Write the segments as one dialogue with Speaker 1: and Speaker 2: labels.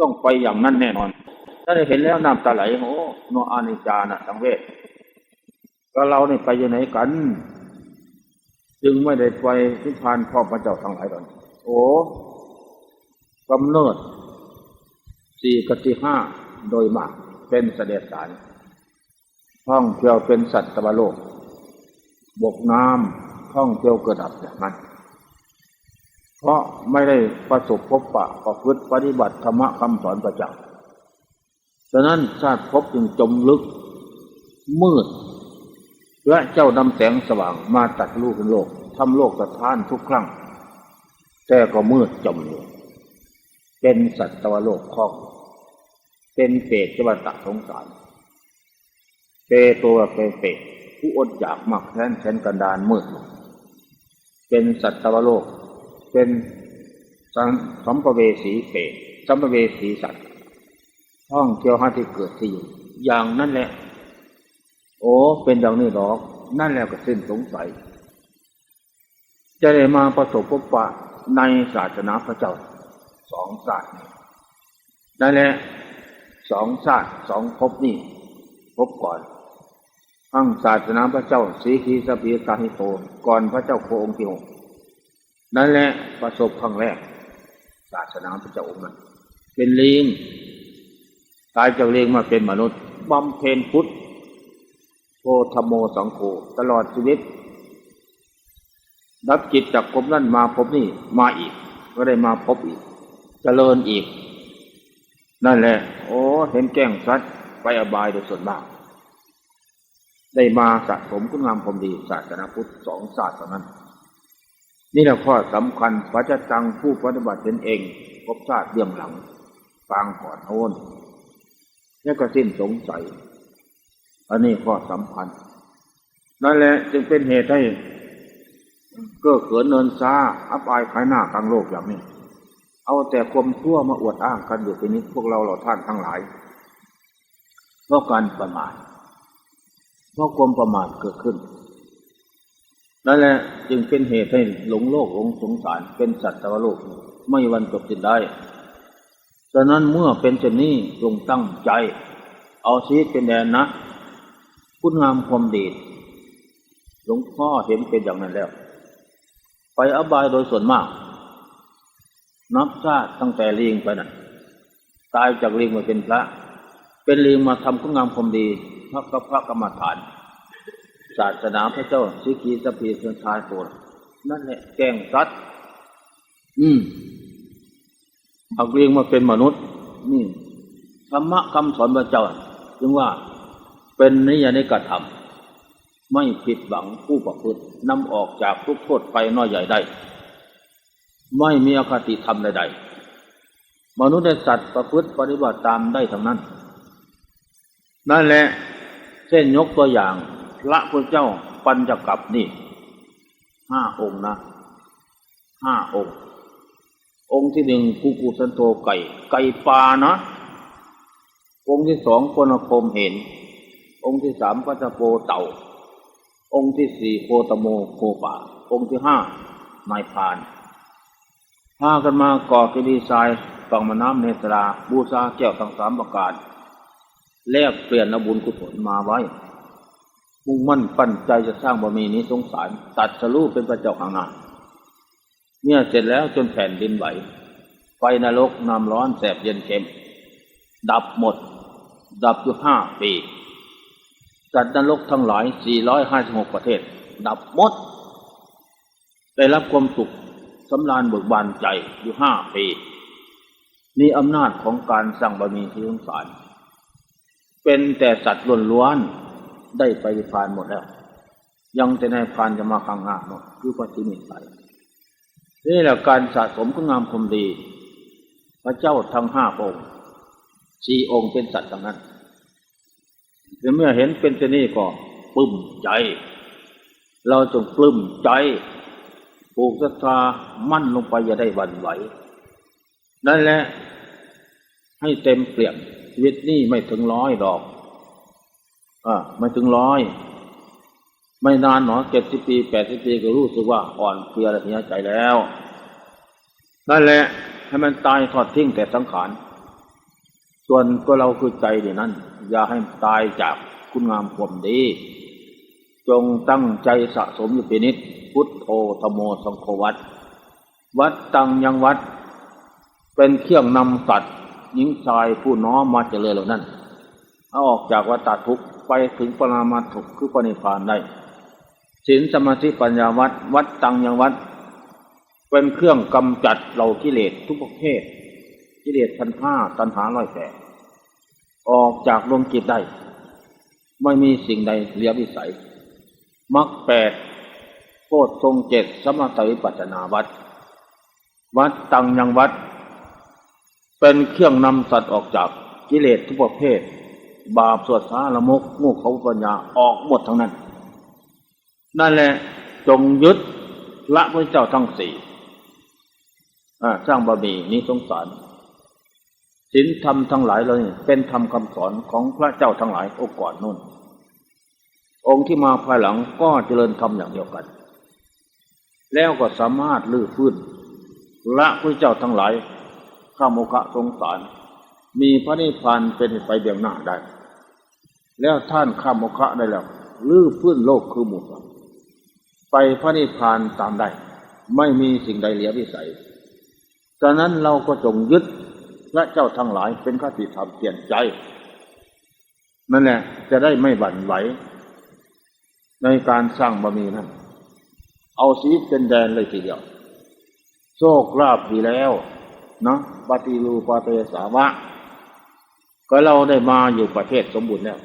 Speaker 1: ต้องไปอย่างนั้นแน่นอน ถ้าได้เห็นแล้วน้ำตาไหลโอ้นอานิจานะสังเวชก็เราเนี่ยไปอยู่ไหนกัน จึงไม่ได้ไปนิพพานพ่อพระเจ้าทั้งหลายตอนโอ้กำเนิดสี่กับที่ห้าโดยมากเป็นเสด็จสารท่องเที่ยวเป็นสัตว์ตวโลก บกน้ำท่องเที่ยวเกิดดับอย่างนั้น เพราะไม่ได้ประสบพบปะประพฤติปฏิบัติธรรมคำสอนประจักษ์ฉะนั้นชาติภพจึงจมลึก มืด และเจ้านำแสงสว่างมาตัดลูกโลกทำโลกสะท้านทุกครั้ง แต่ก็มืดจมอยู่เป็นสัตวโลกคล้อง เป็นเปรตจวัตสงสาร เปรตัวเปรเปรตผู้อดอยากมักแค้นแสนกันดานมืดเป็นสัตวโลก เป็นสัมสมภเวสีเปรตสัมภเวสีสัตว์ท่องเที่ยวหาที่เกิดที่อยู่อย่างนั้นแหละ โอ้เป็นอย่างนี้หรอก นั่นแล้วก็สิ้นสงสัย จะได้มาประสบพบปะในศาสนาพระเจ้าสองศาสตร์นี้นั่นแหละสองศาสตร์สองภพนี่พบก่อนทั้งศาสนาพระเจ้าสีขีสปีกาหิโตก่อนพระเจ้าโคองค์ที่หก นั่นแหละประสบครั้งแรก ศาสนาพระเจ้าองค์นั้นเป็นลิงตายจากลิงมาเป็นมนุษย์บำเพ็ญพุทธโพธโมสังโฆตลอดชีวิตรับจิตจากภพนั้นมาภพนี้มาอีก ก็ได้มาพบอีกเจริญอีก นั่นแหละ โอ้เห็นแจ้งสัตว์ไปอบายโดยส่วนมาก ได้มาสะสมคุณงามความดีศาสนาพุทธสองศาสตร์เท่านั้น นี่แหละข้อสำคัญพระเจ้าตังผู้ปฏิบัติเป็นเองพบชาติเบื้องหลังฟางก่อนโน้นแล้วก็สิ้นสงสัย อันนี้ข้อสำคัญนั่นแหละจึงเป็นเหตุให้ก็เขินเนินซาอับอายขายหน้ากลางโลกอย่างนี้ เอาแต่ความชั่วมาอวดอ้างกันอยู่เป็นนี้พวกเราเราท่านทั้งหลายเพราะการประมาทเพราะความประมาทเกิดขึ้น นั่นแหละจึงเป็นเหตุให้หลงโลกหลงสงสารเป็นสัตว์ตวโลก ไม่วันจบสิ้นได้ฉะนั้นเมื่อเป็นเช่นนี้จงตั้งใจ เอาชีวิตเป็นแดนนะคุณงามความดีหลวงพ่อเห็นเป็นอย่างนั้นแล้ว ไปอบายโดยส่วนมาก นับชาติตั้งแต่ลิงไปนั่นตายจากลิงมาเป็นพระ เป็นลิงมาทำคุณงามความดีพระกับพระกรรมฐาน ศาสนาพระเจ้าสิกีสพีเสนชายโกรนั่นแหละแกล้งสัตว์อืมเอาลิงมาเป็นมนุษย์ นี่ธรรมะคำสอนพระเจ้าจึงว่าเป็นนิยานิกระทำไม่ผิดหวังผู้ประพฤตินำออกจากทุกโทษไปน้อยใหญ่ได้ ไม่มีอคติธรรมใดๆมนุษย์และสัตว์ประพฤติปฏิบัติตามได้ทั้งนั้น นั่นแหละ เช่นยกตัวอย่าง พระพุทธเจ้าปัญจกับนี่ห้าองค์นะห้าองค์ องค์ที่หนึ่งกูกูสันโตไก่ ไก่ปลานะ องค์ที่สองปนคมเห็น องค์ที่สามปัจโปเต่า องค์ที่สี่โคตโมโคป่า องค์ที่ห้านายพานพากันมาก่อกิดีทรายฝั่งมน้ำเนตราบูชาแก้วทั้งสามประการแลกเปลี่ยนอบุญกุศลมาไว้ มุ่งมั่นปั้นใจจะสร้างบารมีนี้สงสารตัดสรูปเป็นพระเจ้าข้างหน้าเนี่ยเสร็จแล้วจนแผ่นดินไหว ไฟนรกน้ำร้อนแสบเย็นเค็ม ดับหมด ดับอยู่ห้าปีสัตว์นรกทั้งหลายสี่ร้อยห้าสิบหกประเทศ ดับหมด ได้รับความสุขสำราญเบิกบานใจอยู่ห้าปีนี่อำนาจของการสร้างบารมีที่สงสาร เป็นแต่สัตว์ล้วนๆ ได้ไปนิพพานหมดแล้ว ยังแต่ในพานจะมาข้างหน้าเนาะคือปฏิมิสัยนี่แหละการสะสมคุณงามความดี พระเจ้าทั้งห้าองค์สี่องค์เป็นสัตว์ทั้งนั้นแต่เมื่อเห็นเป็นเช่นนี้ก็ปลื้มใจ เราจงปลื้มใจปลูกศรัทธามั่นลงไปอย่าได้หวั่นไหวนั่นแหละให้เต็มเปลี่ยมชีวิตนี่ไม่ถึงร้อยดอก อ่าไม่ถึงร้อยไม่นานหนอเจ็ดสิบปีแปดสิบปีก็รู้สึกว่าอ่อนเพลียและเหียใจแล้วนั่นแหละให้มันตายทอดทิ้งแต่สังขารส่วนตัวเราคือใจเดี๋ยวนั้น อย่าให้ตายจากคุณงามความดี จงตั้งใจสะสมอยู่เป็นนิดพุทโธธโมสังโฆวัดวัดตังยังวัด เป็นเครื่องนำสัตว์หญิงชายผู้น้อมมาเจริญเหล่านั้นเอาออกจากวัฏทุกข์ ไปถึงปรามาทุกคือปณิพานได้ศีลสมาธิปัญญาวัดวัดตังยังวัด เป็นเครื่องกำจัดเหล่ากิเลสทุกประเภทกิเลสพันห้าตัณหาร้อยแปดออกจากดวงจิตได้ ไม่มีสิ่งใดเหลือวิสัยมรรคแปดโพชทรงเจ็ดสมถวิปัสสนาวัด วัดตังยังวัด เป็นเครื่องนำสัตว์ออกจากกิเลสทุกประเภท บาปสวดสาละมกงูเขาปัญญาออกหมดทั้งนั้น นั่นแหละจงยึดละพระเจ้าทั้งสี่สร้างบารมีนี้สงสารศีลธรรมทั้งหลายเลยเป็นธรรมคำสอนของพระเจ้าทั้งหลายองค์ก่อนนู่น องค์ที่มาภายหลังก็เจริญธรรมอย่างเดียวกัน แล้วก็สามารถลื้อฟื้นละพระเจ้าทั้งหลายข้ามโมคะสงสาร มีพระนิพพานเป็นไปเบียงหน้าได้ แล้วท่านข้าโมคะได้แล้วลื้อฟื้นโลกคือหมดไปพระนิพพานตามได้ ไม่มีสิ่งใดเหลือวิสัยฉะนั้นเราก็จงยึดพระเจ้าทั้งหลายเป็นข้าติธรรมเปลี่ยนใจ นั่นแหละจะได้ไม่บั่นไหวในการสร้างบารมีนั้น เอาชีวิตเป็นแดนเลยทีเดียว โชคลาภดีแล้ว เนาะปฏิรูปเตสาวะ ก็เราได้มาอยู่ประเทศสมบูรณ์แล้ว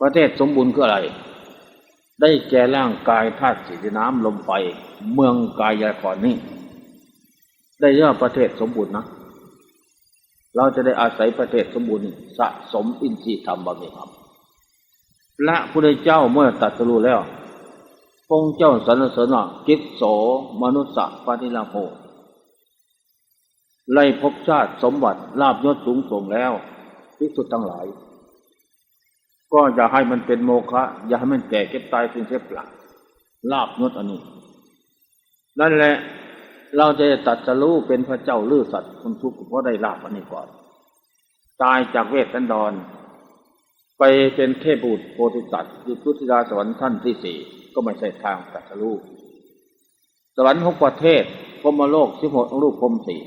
Speaker 1: ประเทศสมบูรณ์คืออะไร ได้แก่ร่างกายธาตุสีน้ำลมไฟเมืองกายยาขอนนี้ ได้เรียกว่าประเทศสมบูรณ์นะ เราจะได้อาศัยประเทศสมบูรณ์สะสมอินทรีย์ธรรมบารมีธรรมพระพุทธเจ้าเมื่อตรัสรู้แล้วพระองค์เจ้าสรรเสริญว่ากิจโสมนุสสะปฏิลาโภ ไล่ภพชาติสมบัติลาบยศสูงส่งแล้วที่สุดทั้งหลาย ก็อย่าให้มันเป็นโมฆะอย่าให้มันแก่เก็บตายเป็นเสียเปล่าลาบยศอันนี้ นั่นแหละเราจะตัดสรู้เป็นพระเจ้าลือสัตว์คนทุกข์เพราะได้ลาบอันนี้ก่อน ตายจากเวทสันดร ไปเป็นเทพบุตรโพธิสัตว์คือพุทธิดาสวรรค์ท่านที่สี่ก็ไม่ใช่ทางตัดสรู้สวรรค์หกประเทศพมโลกสิบหกรูปพรมสี่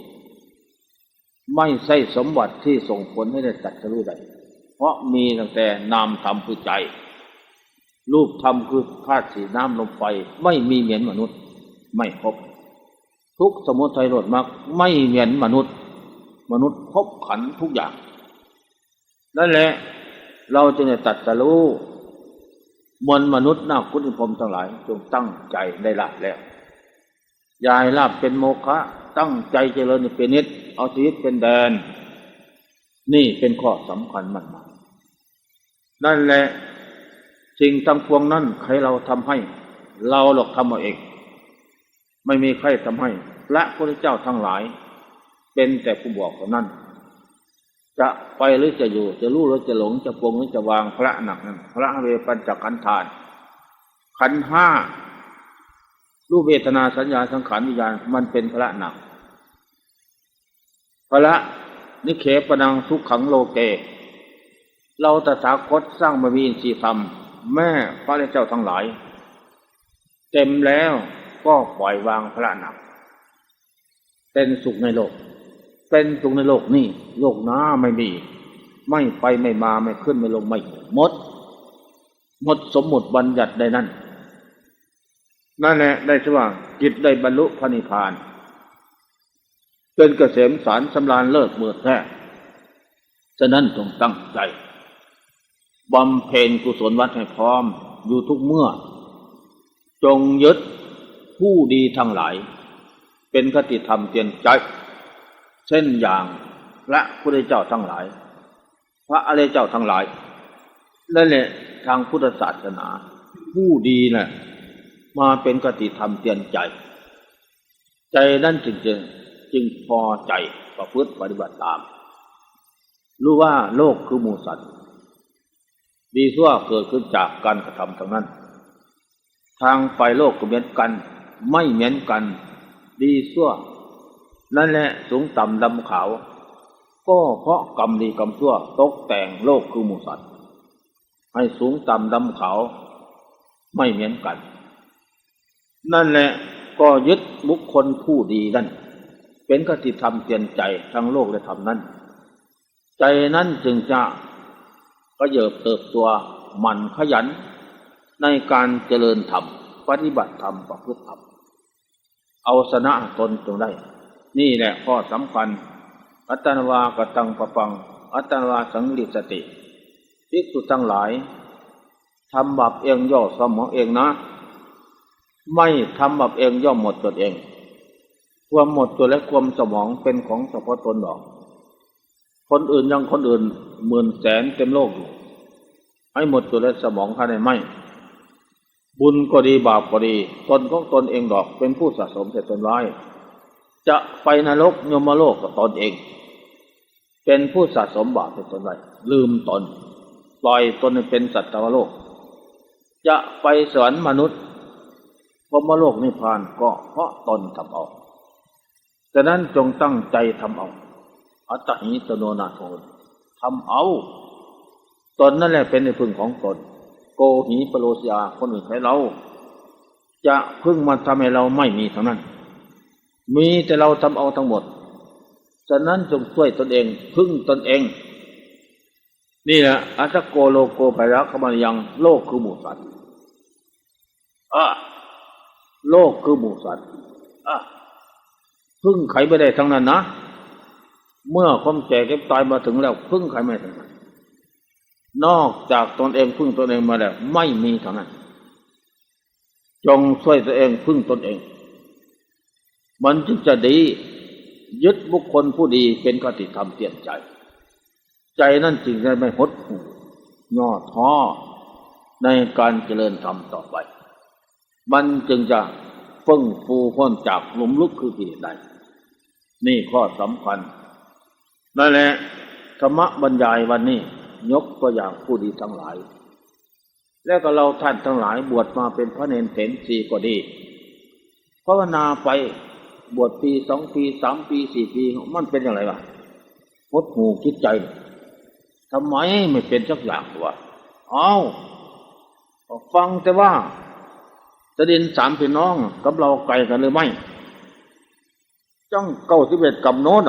Speaker 1: ไม่ใช่สมบัติที่ส่งผลให้ได้ตัดสรู้ได้เพราะมีตั้งแต่นามธรรมคือใจ รูปธรรมคือธาตุสีน้ำลมไฟ ไม่มีเหมือนมนุษย์ ไม่ครบทุกสมุทัยโลดมรรคไม่เหมือนมนุษย์ มนุษย์ครบขันทุกอย่าง นั่นแหละเราจึงได้ตัดสรู้มวลมนุษย์นาคุณพรมทั้งหลายจงตั้งใจได้ลาบแล้ว ยายลาบเป็นโมฆะตั้งใจเจริญเป็นนิดเอาชีวิตเป็นแดน นี่เป็นข้อสำคัญมากๆนั่นแหละสิ่งทั้งพวงนั้น ใครเราทำให้ เราหลอกทำเอาเอง ไม่มีใครทำให้พระพุทธเจ้าทั้งหลาย เป็นแต่ผู้บอกเท่านั้น จะไปหรือจะอยู่ จะรู้หรือจะหลง จะปรงหรือจะวางพระหนักนั้น พระเวปัญจขันธาน ขันห้า รูปเวทนาสัญญาสังขารวิญญาณมันเป็นพระหนักพระนิเคปนังสุขขังโลเก เราตถาคตสร้างบารมีสีธรรม แม่พระเจ้าทั้งหลาย เต็มแล้วก็ปล่อยวางพระหนัก เป็นสุขในโลก เป็นสุขในโลกนี่โลกหน้าไม่มี ไม่ไปไม่มาไม่ขึ้นไม่ลงไม่หมด หมดสมมุติบัญญัติใดนั่น นั่นแหละได้ชื่อว่าจิตได้บรรลุพระนิพพานเป็นเกษมสารสำราญเลิศเมื่อแท้ฉะนั้นจงตั้งใจบำเพ็ญกุศลวัดให้พร้อมอยู่ทุกเมื่อ จงยึดผู้ดีทั้งหลาย เป็นคติธรรมเตียนใจ เช่นอย่างพระพุทธเจ้าทั้งหลาย พระอริยเจ้าทั้งหลายนั่นแหละทางพุทธศาสนา ผู้ดีนะ่ะ มาเป็นกติธรรมเตือนใจ ใจนั่นจึงจึงจึงพอใจประพฤติปฏิบัติตาม รู้ว่าโลกคือหมูสัตว์ดีชั่วเกิดขึ้นจากการกระทำทั้งนั้น ทางไปโลกก็เหมือนกัน ไม่เหมือนกัน ดีชั่ว นั่นแหละสูงต่ำดำขาว ก็เพราะกรรมดีกรรมชั่วตกแต่งโลกคือหมูสัตว์ให้สูงต่ำดำขาว ไม่เหมือนกัน นั่นแหละก็ยึดบุคคลผู้ดีนั่น เป็นกติธรรมเตียนใจทั้งโลกและธรรมนั้น ใจนั้นจึงจะกระเยิบเติบตัวหมันขยัน ในการเจริญธรรม ปฏิบัติธรรมประพฤติธรรม เอาชนะตนจงได้ นี่แหละข้อสำคัญ อัตนวากตังปะปัง อัตนวาสังลิสติภิกษุทั้งหลายทำบาปเองย่อสมองเองนะ ไม่ทำบาปเองย่อมหมดตนเอง ความหมดตัวและความสมองเป็นของเฉพาะตนดอก คนอื่นยังคนอื่นหมื่นแสนเต็มโลกอยู่ให้หมดตัวและสมองภาในไม่ บุญก็ดีบาปก็ดี ตนของตนเองดอก เป็นผู้สะสมแต่ตนร้าย จะไปนรกยมโลกกับตนเอง เป็นผู้สะสมบาปเป็นตนไรลืมตน ปล่อยตนเป็นสัตว์โลก จะไปสวรรค์มนุษย์ มโลกนิพพานก็เพราะตนทำเอาฉะนั้นจงตั้งใจทำเอาอัตหิตโนนาโททำเอา ตนนั่นแหละเป็นในพึ่งของตน โกหีปโลสิอาคนอื่นให้เรา จะพึ่งมาทำให้เราไม่มีทั้งนั้น มีแต่เราทำเอาทั้งหมด ฉะนั้นจงช่วยตนเอง พึ่งตนเอง นี่แหละอัตโกโลโกไปรักขมันยังโลกคือหมู่สัตว์อะ โลกคือหมู่สัตว์อะพึ่งไขไม่ได้ทั้งนั้นนะเมื่อความแก่เก็บตายมาถึงแล้ว พึ่งใครไม่ทั้งนั้นนอกจากตนเองพึ่งตนเองมาแล้ว ไม่มีเท่านั้น จงช่วยตัวเองพึ่งตนเอง มันจึงจะดี ยึดบุคคลผู้ดีเป็นกติธรรมเปลี่ยนใจ ใจนั่นจึงจะไม่หดหู่ย่อท้อในการเจริญธรรมต่อไป มันจึงจะฟึ่งฟูพ้นจากหลุมลุกคือกิเลสได้ นี่ข้อสำคัญนั่นแหละธรรมบรรยายวันนี้ยกตัวอย่างผู้ดีทั้งหลาย แล้วก็เราท่านทั้งหลายบวชมาเป็นพระเนนเถนสีก็ดีภาวนาไปบวชปีสองปีสามปีสี่ปีมันเป็นอย่างไรวะหดหูคิดใจทำไมไม่เป็นสักอย่างวะเอาฟังแต่ว่า จะดินสามพี่น้องกับเราไกลกันหรือไม่จ้องเก้าสิบเอ็ดกับโน้น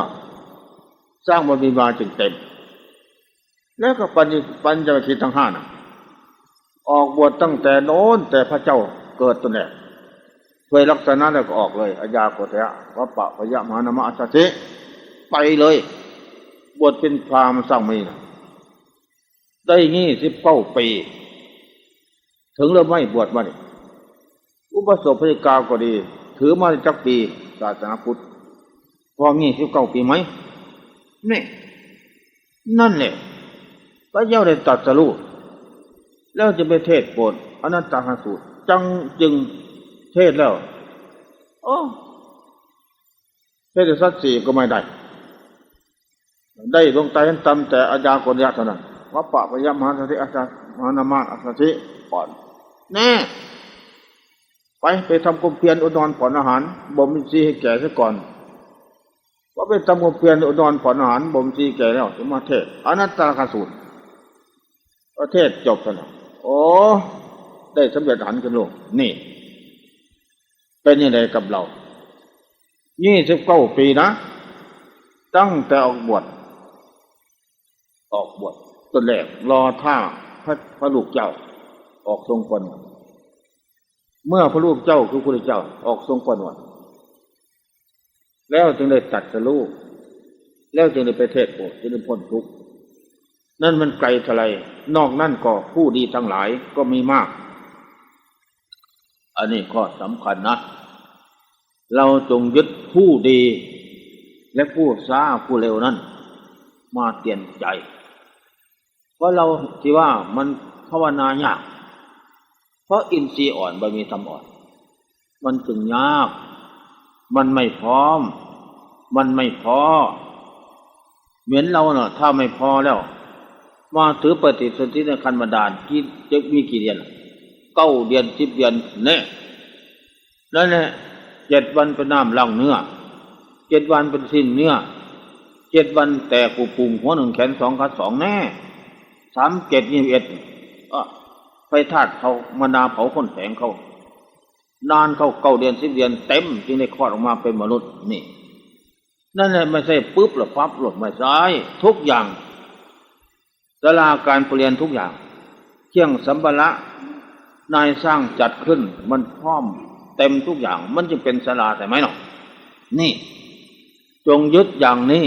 Speaker 1: สร้างบารมีมาจึงเต็ม แล้วก็ปัญญปัญญาคิดทั้งห้านะออกบวชตั้งแต่โน้น แต่พระเจ้าเกิดตัวเนี่ยเคยลักษณะแล้วก็ออกเลยอาญาโกเทะวัปปะพยามานามะอาสาเทไปเลย บวชเป็นพรามสร้างมีนะได้งี้สิบเก้าปี ถึงแล้วไม่บวชมาดิอุ ปสมบทกาก็ดี ถือมาจักปีศาสนาพุทธพองี้สิบเก้าปีไหมนี่นั่นแหละพระเจ้าได้ตรัสรู้แล้วจะไปเทศโปรดอนัตตาหสูตรจังจึงเทศแล้วโอ้เทศสัตสี่ก็ไม่ได้ ได้ดวงตาเห็นตำแต่อาญากรยะเท่านั้นวัปปะพยามหาสติอาจารย์มหานามาอัสสิก่อนแน่ ไปไปทำกุมเพียนอุดรผ่อนอาหารบ่มซีให้แก่ซะก่อนว่าไปทำกุมเพียนอุดรผ่อนอาหารบ่มซีแก่แล้วจะมาเทศอนัตตาคาสูตรประเทศจบกันโอ้ได้สำเร็จหันกันลงนี่ เป็นยังไงกับเรายี่สิบเก้าปีนะ ตั้งแต่ออกบวชออกบวชตัวแรกรอท่าพระพระลูกเจ้า ออกทรงกวน เมื่อพระลูกเจ้าคือพระเจ้าออกทรงกวนวันแล้วจึงได้ตัดสลูกแล้วจึงได้ไปเทศโปรดจึงได้พ้นทุกข์นั่นมันไกลเทลายนอกนั่นก็ผู้ดีทั้งหลายก็มีมาก อันนี้ข้อสำคัญนะ เราจงยึดผู้ดี และผู้ซาผู้เร็วนั้น มาเตียนใจ เพราะเราที่ว่ามันภาวนายาก เพราะอินทรีย์อ่อนบารมีทำอ่อน มันจึงยาก มันไม่พร้อม มันไม่พอ เหมือนเราเนาะถ้าไม่พอแล้ว มาถือปฏิสนธิในคันบดาลกี่จะมีกี่เดือนเก้าเดือนสิบเดือนเนี่ยนั่นแหละเจ็ดวันเป็นน้ำล่างเนื้อเจ็ดวันเป็นสิ้นเนื้อเจ็ดวันแต่กูปุงหัวหนึ่งแขนสองขาสองแน่สามเจ็ดยี่สิบเอ็ดอะ ไฟธาตุเขามานาเผาคนแสงเขานานเข้าเก้าเดือนสิบเดือนเต็มจึงได้คลอดออกมาเป็นมนุษย์นี่ นั่นแหละไม่ใช่ปุ๊บหรือปั๊บหลดไม่ใช่ทุกอย่างสลาการเปลี่ยนทุกอย่างเครื่องสัมภาระนายสร้างจัดขึ้น มันพร้อมเต็มทุกอย่าง มันจึงเป็นสลาแต่ไหมหรอนี่ จงยึดอย่างนี้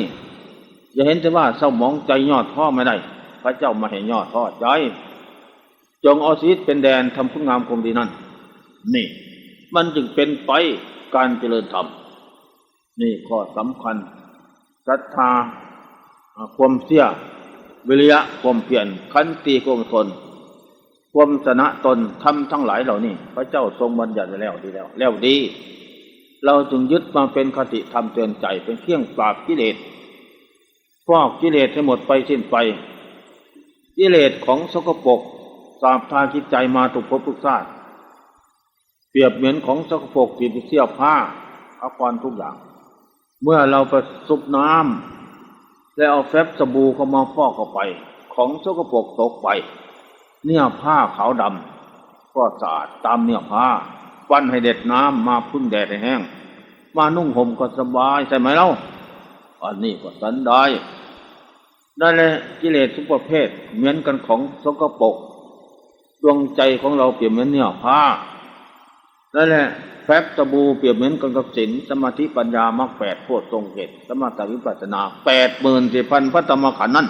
Speaker 1: อย่าเห็นแต่ว่าเศร้ามองใจยอดท่อไม่ได้ พระเจ้ามาเห็นยอดท่อใจ จงเอาชีวิตเป็นแดนทำคุณงามความดีนั่น นี่ มันจึงเป็นไปการเจริญธรรม นี่ข้อสำคัญศรัทธาความเสียวิริยะความเปลี่ยนขันติความทนความชนะตนทำทั้งหลายเหล่านี้ พระเจ้าทรงบัญญัติไว้แล้วดีแล้ว แล้วดี เราจึงยึดมาเป็นคติธรรมเตือนใจเป็นเครื่องปราบกิเลสฟอกกิเลสให้หมดไปสิ้นไปกิเลสของสกปรก สาบทาจิตใจมาถูกภพทุกชาติเปรียบเหมือนของสกปรกติดเสื้อผ้าอาภรทุกอย่าง เมื่อเราไปซุปน้ำแล้วเอาแฟบสบู่เข้ามาฟอกเข้าไป ของสกปรกตกไป เนี่ยผ้าขาวดำก็สะอาดตามเนี่ยผ้า ปั้นให้เด็ดน้ำมาพึ่งแดดให้แห้ง มานุ่งห่มก็สบายใช่ไหมเล่าอันนี้ก็สันได้นั่นแหละกิเลสทุกประเภทเหมือนกันของสกปรก ดวงใจของเราเปรียบเหมือนเนี่ยผ้านั่นแหละแฟบตะบูเปรียบเหมือนกันกับศีลสมาธิปัญญามรรคแปดโพชฌงค์เกตสมาธิวิปัสสนาแปดหมื่นสี่พันพระธรรมขันธ์นั่น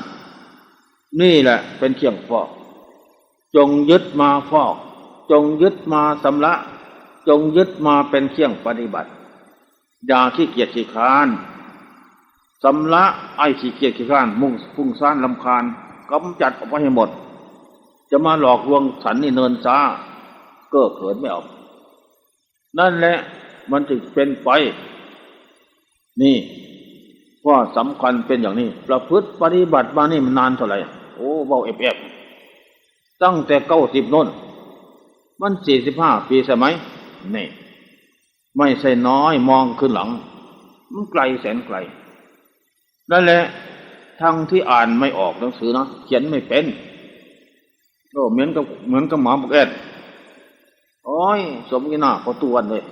Speaker 1: นี่แหละเป็นเครื่องฟอก จงยึดมาฟอก จงยึดมาสำละ จงยึดมาเป็นเครื่องปฏิบัติ อย่าขี้เกียจขี้ค้านสำละไอ้ขี้เกียจขี้ค้าน มุ่งฟุ้งซ่านลำคาญกำจัดออกไปให้หมด จะมาหลอกลวงฉันนี่เนินช้าเก้อเขินไม่ออก นั่นแหละมันจึงเป็นไป นี่ว่าสำคัญเป็นอย่างนี้ ประพฤติปฏิบัติมานี่มันนานเท่าไหร่ โอ้เบาเอฟเอฟตั้งแต่เก้าสิบน้น มันสี่สิบห้าปีใช่ไหมนี่ ไม่ใช่น้อยมองขึ้นหลัง มันไกลแสนไกล นั่นแหละทั้งที่อ่านไม่ออกหนังสือนะเขียนไม่เป็น ก็เหมือนกับเหมือนกับหมาบอกแอดโอ้ย สมกินาพอตัวนเลย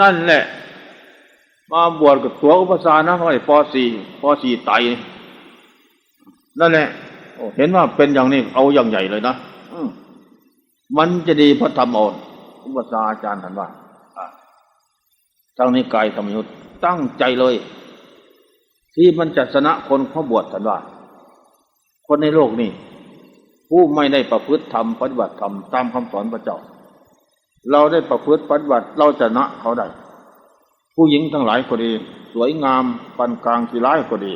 Speaker 1: นั่นแหละ มาบวชกับตัวอุปสานะไอ้ปสี่ปสี่ไตนั่นแหละเห็นว่าเป็นอย่างนี้เอาอย่างใหญ่เลยนะอืมันจะดีพราะทำเอาอุปสาอาจารย์ท่านว่าอะทั้งนี้กายธรรมยุทธ์ตั้งใจเลย ที่มันจะชนะคนเขาบวชท่านว่า คนในโลกนี่ ผู้ไม่ได้ประพฤติธรรมปฏิบัติธรรมตามคำสอนพระเจ้า เราได้ประพฤติปฏิบัติเราจะชนะเขาได้ ผู้หญิงทั้งหลายก็ดี สวยงามปานกลางที่ร้ายก็ดี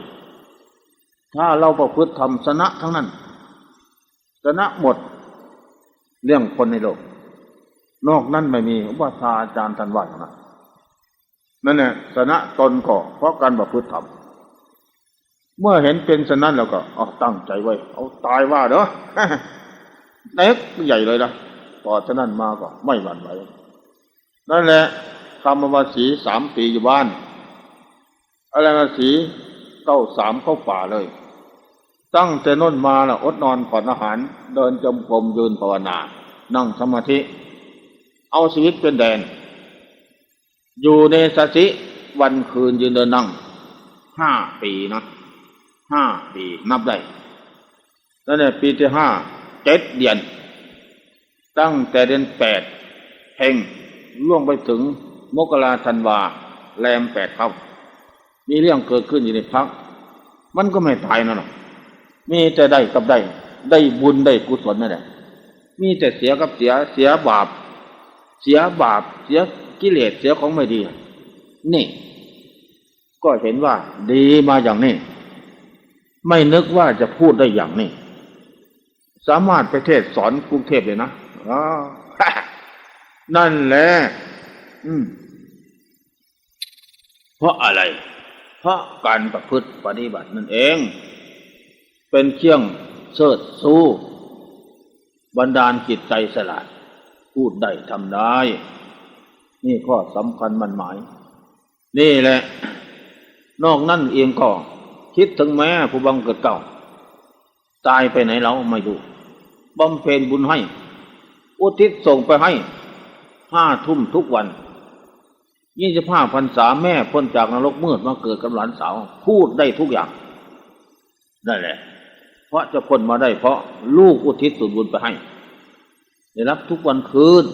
Speaker 1: ถ้าเราประพฤติธรรมชนะทั้งนั้นชนะหมดเรื่องคนในโลก นอกนั้นไม่มีอุปชาอาจารย์ท่านว่าอย่างนั้นนั่นแหละชนะตนก็เพราะการประพฤติธรรม เมื่อเห็นเป็นฉะนั้นแล้วก็เอาตั้งใจไว้ เอาตายว่าเด้อเล็กใหญ่เลยนะต่อฉะนั้นมาก็ไม่หวั่นไหวนั่นแหละทำมาสีสามปีอยู่บ้าน อะไรมาสีเก้าสามเข้าป่าเลย ตั้งแต่น้นมาละอดนอนผ่อนอาหาร เดินจมกรมยืนภาวนา นั่งสมาธิ เอาชีวิตเป็นแดน อยู่ในสติวันคืนยืนเดินนั่งห้าปีนะ ห้าปีนับได้นั่นแหละปีที่ห้าเจ็ดเดือน ตั้งแต่เดือนแปดเพ่งล่วงไปถึงมกราธันวา แรมแปดเข้ามีเรื่องเกิดขึ้นอยู่ในพัก มันก็ไม่ตายนะหรอกมีแต่ได้กับได้ ได้บุญได้กุศลนั่นแหละมีแต่เสียกับเสียเสียบาป เสียบาป เสียกิเลสเสียของไม่ดี นี่ ก็เห็นว่าดีมาอย่างนี้ ไม่นึกว่าจะพูดได้อย่างนี้ สามารถไปเทศสอนกรุงเทพเลยนะอ๋อนั่นแหละอืมเพราะอะไร เพราะการประพฤติปฏิบัตินั่นเอง เป็นเครื่องเชิดสู้บันดาลจิตใจสลาด พูดได้ทำได้ นี่ข้อสำคัญมันหมาย นี่แหละ นอกนั่นเองก็ คิดถึงแม่ผู้บังเกิดเก่า ตายไปไหนเราไม่รู้บำเพ็ญบุญให้ อุทิศส่งไปให้ห้าทุ่มทุกวันยี่สิบห้าพรรษาแม่พ้นจากนรกมืดมาเกิดกับหลานสาว พูดได้ทุกอย่างนั่นแหละ เพราะจะพ้นมาได้เพราะลูกอุทิศส่วนบุญไปให้ ได้รับทุกวันคืน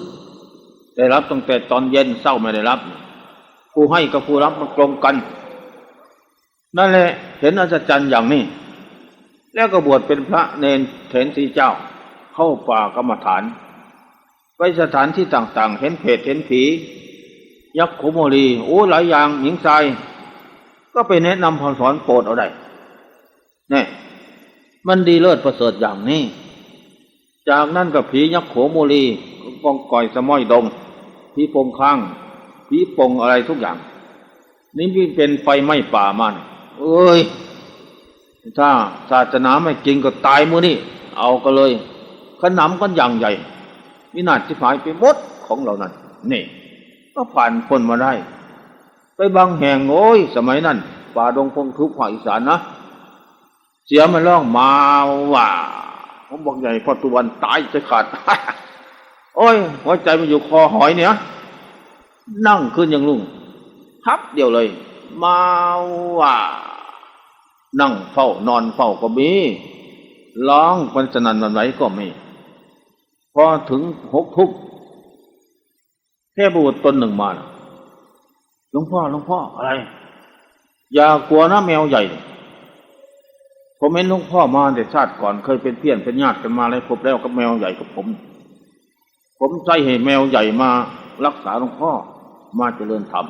Speaker 1: ได้รับตั้งแต่ตอนเย็นเศร้าไม่ได้รับ ผู้ให้กับผู้รับมันตรงกัน นั่นแหละเห็นอัศจรรย์อย่างนี้ แล้วก็บวชเป็นพระเนนเถนสีเจ้า เข้าป่ากรรมฐาน ไปสถานที่ต่างๆ เห็นเพศเห็นผี ยักษ์ขโมลีโอ้หลายอย่างหญิงชาย ก็ไปแนะนำคำสอนโปรดเอาได้เนี่ยมันดีเลิศประเสริฐอย่างนี้ จากนั้นก็ผียักษ์โขโมลีกองก่อยสมอยดงผีโปงข้างผีโปงอะไรทุกอย่าง นี่เป็นไฟไหม้ป่ามัน เอ้ย ถ้าศาสนาไม่จริงก็ตายมือนี่ เอาก็เลยขนำกันอย่างใหญ่วินาศที่หายไปหมดของเรานั้นนี่ ก็ผ่านพ้นมาได้ ไปบางแห่งโอ้ย สมัยนั้นป่าดงพงทุกภาคอีสานนะ เสียมันร้องมาว่าผมบอกใหญ่พอตุวันตายจะขาด โอ้ย หัวใจมันอยู่คอหอยเนี่ย นั่งขึ้นย่างลุงฮับเดียวเลย มาว่า นั่งเฝ้านอนเฝ้าก็มีร้องปันสนันวันไหวก็มีพอถึงหกทุกเทพบุตรตนหนึ่งมาหลวงพ่อหลวงพ่ออะไร อย่ากลัวนะแมวใหญ่ ผมเห็นหลวงพ่อมาแต่ชาติก่อนเคยเป็นเพี้ยนเป็นญาติกันมาแล้วพบแล้วกับแมวใหญ่กับผม ผมใจให้แมวใหญ่มารักษาหลวงพ่อมาเจริญธรรม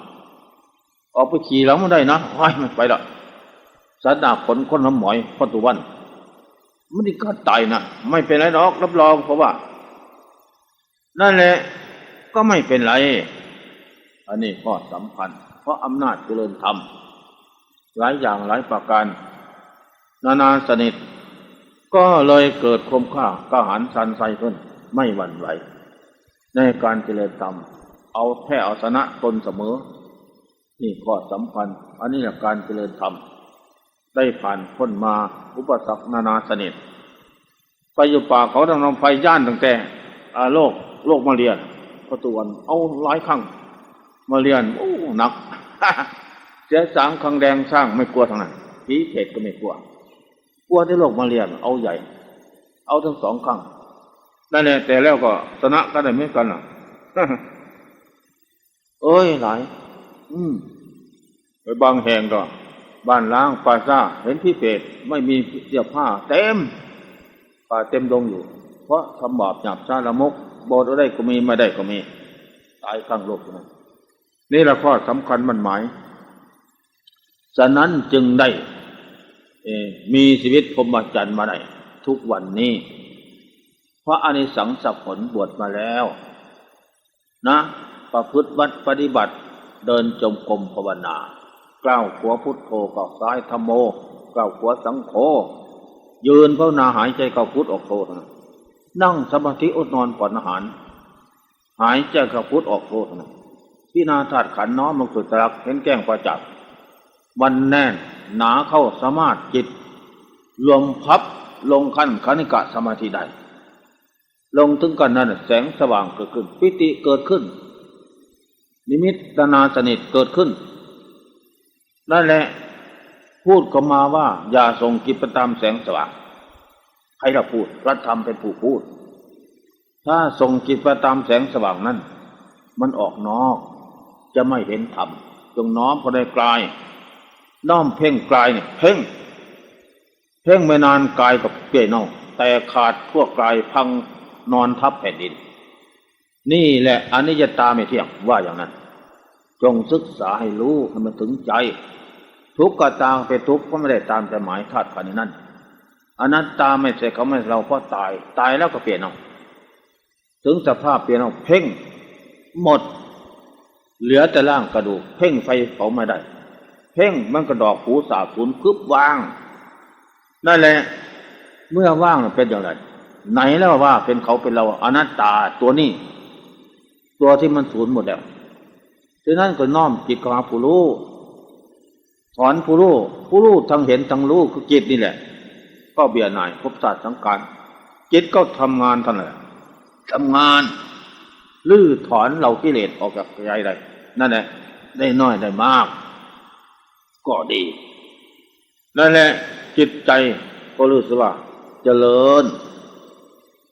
Speaker 1: ออกไปขี่แล้วไม่ได้นะว้ยไม่ไปละ สัตว์ดาขนคนน้ำหมอยพอตุวันไม่ได้กัดตายนะไม่เป็นไรหรอกรับรองเพราะว่า นั่นแหละก็ไม่เป็นไร อันนี้ข้อสำคัญ เพราะอำนาจเจริญธรรมหลายอย่างหลายประการ นานาสนิท ก็เลยเกิดคมค่ากล้าหาญสันใสขึ้น ไม่หวั่นไหว ในการเจริญธรรม เอาแค่เอาชนะตนเสมอ นี่ข้อสำคัญ อันนี้แหละการเจริญธรรม ได้ผ่านพ้นมาอุปสรรคนานาสนิทไปอยู่ป่าเขาทำนำไฟย่านตั้งแต่อาโลกโลกมาเรียนประตูวันเอาหลายครั้งมาเรียนโอ้หนักเสียสางคังแดงสร้างไม่กลัวทางนั้นผีเผ็ดก็ไม่กลัวกลัวที่โลกมาเรียนเอาใหญ่ เอาทั้งสองครั้งนั่นแหละแต่แล้วก็ชนะกันได้เหมือนกันล่ะเอ้ยหลาย อืมไปบางแห่งก็ บ้านล้างป่าซ่าเห็นพี่เปรตไม่มีเสื้อผ้า เต็มป่าเต็มดงอยู่ เพราะทำบาปหยาบช้าละมกบอดได้ก็มีไม่ได้ก็มี ตายข้างโลกนั้นนี่แหละข้อสำคัญมันหมายฉะนั้นจึงได้มีชีวิตพรหมจรรย์มาได้ทุกวันนี้ เพราะอนิสังสผลบวชมาแล้ว นะ ประพฤติวัดปฏิบัติเดินจมกรมภาวนา กล้าวขัวพุทโธก้าวซ้ายธรรมโมก้าวขัวสังโฆยืนภาวนาหายใจเข้าพุทออกโทเท่านั้นนั่งสมาธิอดนอนก่อนอาหาร หายใจเข้าพุทออกโทเท่านั้นพี่นาธาตุขันน้อมลงสู่ตรักเห็นแก้งประจักษ์วันแน่นหนาเข้าสมาธิจิต รวมพับลงขั้นคณิกะสมาธิได้ลงถึงกันนั้นแสงสว่างเกิดขึ้น ปิติเกิดขึ้น นิมิตนาสนิทเกิดขึ้น นั่นแหละ พูดก็มาว่า อย่าส่งกิจไปตามแสงสว่างใครเราพูดพระธรรมเป็นผู้พูด ถ้าส่งจิตไปตามแสงสว่างนั้น มันออกนอก จะไม่เห็นธรรมจงน้อมพอได้กลาย น้อมเพ่งกลายเนี่ยเพ่ง เพ่งไม่นานกายกับเปลี่ยนเน่าแต่ขาดทั่วกายพังนอนทับแผ่นดิน นี่แหละอนิจจตาไม่เที่ยงว่าอย่างนั้น จงศึกษาให้รู้ให้มันถึงใจ ทุกข์ก็ตามไปทุกข์ก็ไม่ได้ตามแต่หมายคาดคันนั้นอันัตตาไม่ใช่เขาไม่เราเพราะตายตายแล้วก็เปลี่ยนเอาถึงสภาพเปลี่ยนเอาเพ่งหมด เหลือแต่ร่างกระดูก เพ่งไฟเผาไม่ได้ เพ่งมันกระดอกหูสาบสูญคึบว่างนั่นแหละเมื่อว่างเป็นอย่างไรไหนแล้วว่าเป็นเขาเป็นเราอนัตตาตัวนี้ ตัวที่มันสูญหมดแล้วฉะนั้นก็น้อมจิตของผู้รู้ สอนผู้รู้ผู้รู้ทั้งเห็นทั้งรู้คือจิตนี่แหละ ก็เบียร์หน่ายพบศาสตร์สังการจิตก็ทำงานท่านแหละทำงานลื้อถอนเรากิเลสออกจากใจได้นั่นแหละ ได้น้อยได้มาก ก็ดีนั่นแหละ จิตใจก็รู้สึกว่าเจริญ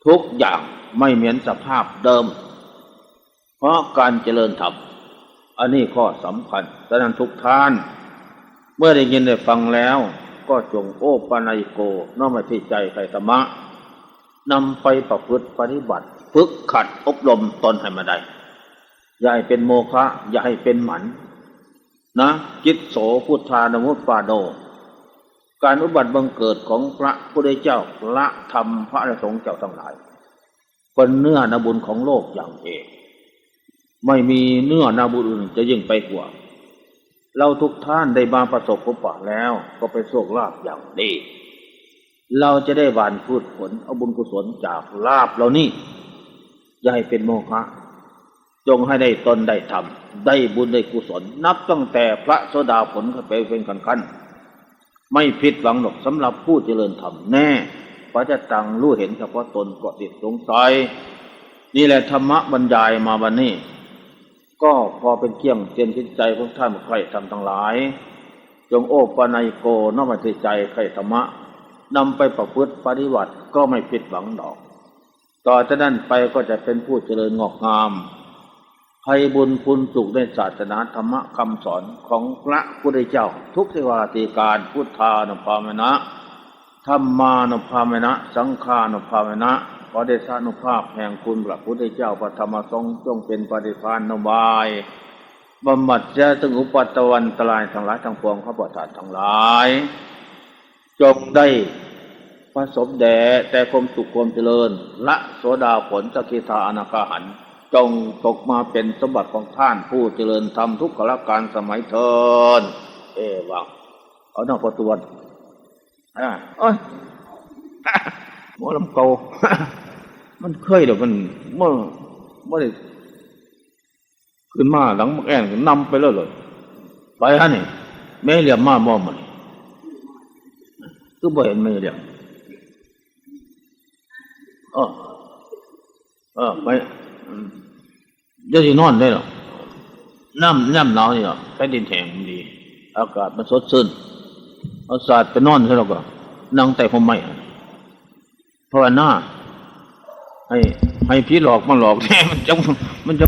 Speaker 1: ทุกอย่างไม่เหมือนสภาพเดิม เพราะการเจริญธรรมอันนี้ข้อสำคัญดังนั้นทุกท่าน เมื่อได้ยินได้ฟังแล้ว ก็จงโอปนัยโกน้อมที่ใจใครธรรมะนำไปประพฤติปฏิบัติ ฝึกขัดอบรมตนให้มาได้ อย่าให้เป็นโมฆะอย่าให้เป็นหมันนะจิตโสพุทธานมุตปาโด การอุบัติบังเกิดของพระพุทธเจ้าพระธรรมพระอริสงฆ์เจ้าทั้งหลายเป็นเนื้อนาบุญของโลกอย่างเอกไม่มีเนื้อนาบุญอื่นจะยิ่งไปกว่า เราทุกท่านได้มาประสบพบปะแล้วก็ไปโชคลาภอย่างดีเราจะได้หวานพืชผลเอาบุญกุศลจากลาภเหล่านี้อย่าให้เป็นโมฆะจงให้ได้ตนได้ทำได้บุญได้กุศล นับตั้งแต่พระโสดาผลขึ้นไปเป็นกันขั้นไม่ผิดหวังหรอกสำหรับผู้เจริญธรรมแน่พระจะตังรู้เห็นเฉพาะตนก็ติดสงสัยนี่แหละธรรมะบรรยายมาวันนี้ ก็พอเป็นเกี่ยงเตียนจิตใจของท่านใครทำทั้งหลาย จงโอปนัยโกน้อมมาที่ใจใครธรรมะนำไปประพฤติปฏิบัติก็ไม่ผิดหวังดอก ต่อจากนั้นไปก็จะเป็นผู้เจริญงอกงามให้บุญคุณสุขในศาสนาธรรมะคำสอนของพระพุทธเจ้า ทุกสิวาติการพุทธานุภามนะธรรมานุภามนะ สังฆานุภามนะ ขอเดชานุภาพแห่งคุณพระพุทธเจ้าพระธรรมสงฆ์จงเป็นปฏิภาณนบายบำบัดเจ้าถึงอุปตตวันตรายทั้งหลายทั้งปวงข้าพเจ้าทั้งหลาย จงได้ประสบแด่แต่ความสุขความเจริญ ละโสดาผลสกิทาอนาคาหัน จงตกมาเป็นสมบัติของท่านผู้เจริญทำทุกขละการสมัยเทินเอวังเอาหน้าประตวนอ่าโอ้ย หมอลำเกามันเคยเดี๋ยวมันเมื่อเมื่อไขึ้นมาหลังมักแอนก็นำไปแล้วเลยไปฮะนี่แม่เหลี่ยมมาบ่มันคือบ่เห็นแม่เหลี่ยมเออเออไปเดี๋ยวสินอนได้หรอน้ำน้ำหนาวนี่หรอแผ่นดินแห้งมันดี อากาศมันสดชื่นเอาศาสตร์ไปนอนใช่หรอก็นั่งแต่ผมไม่ ภาวนาให้ให้พี่หลอกมาหลอกแท้มันจะมันจะ